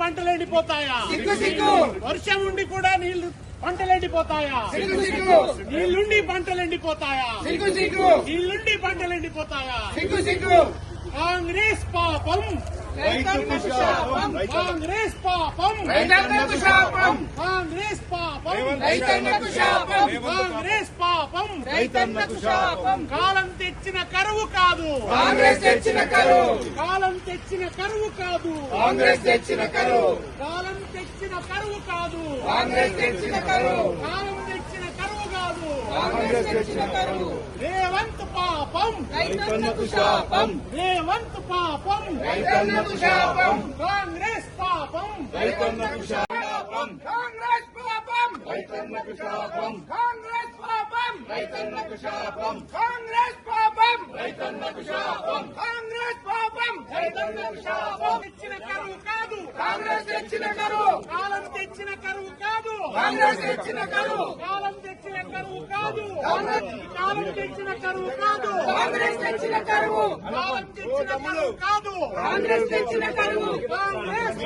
పంటలు ఎండిపోతాయా? వర్షం ఉండి కూడా నీళ్ళు పంటలు ఎండిపోతాయా? నీళ్ళుండి పంటలు ఎండిపోతాయా? నీళ్ళుండి పంటలు ఎండిపోతాయా? కాంగ్రెస్ పాపం. కాంగ్రెస్ పాపం. కాంగ్రెస్ పాపం. కాంగ్రెస్ పాపం. కాలం తెచ్చిన కరువు కాదు. కాంగ్రెస్ తెచ్చిన కరువు. కాలం తెచ్చిన కరువు కాదు. కాంగ్రెస్ తెచ్చిన కరువు. కాలం తెచ్చిన కరువు కాదు. కాంగ్రెస్ తెచ్చిన కరువు. కాలం తెచ్చిన కరువు కాదు. కాంగ్రెస్ తెచ్చిన కరువు. రేవంత్ పాపం. రైతన్నకు శాపం. రేవంత్ పాపం. రైతన్నకు శాపం. కాంగ్రెస్ పాపం. రైతన్నకు శాపం. కాంగ్రెస్ పాపం. రైతన్నకు శాపం. కాంగ్రెస్ పాపం. రైతన్నకు శాపం కాంగ్రెస్ పాపం. రైతన్నకు శాపం కాంగ్రెస్ పాపం. రైతన్నకు శాపం తెచ్చిన కరువు కాదు. కాంగ్రెస్ తెచ్చిన కరువు. కాలం తెచ్చిన కరువు కాదు. కాంగ్రెస్ తెచ్చిన కరువు. కాలం తెచ్చిన కరువు కాదు. కాలం తెచ్చిన కరువు కాదు. కాంగ్రెస్ తెచ్చిన కరువు. కాలం తెచ్చిన కరువు కాదు. కాంగ్రెస్ తెచ్చిన కరువు. కాంగ్రెస్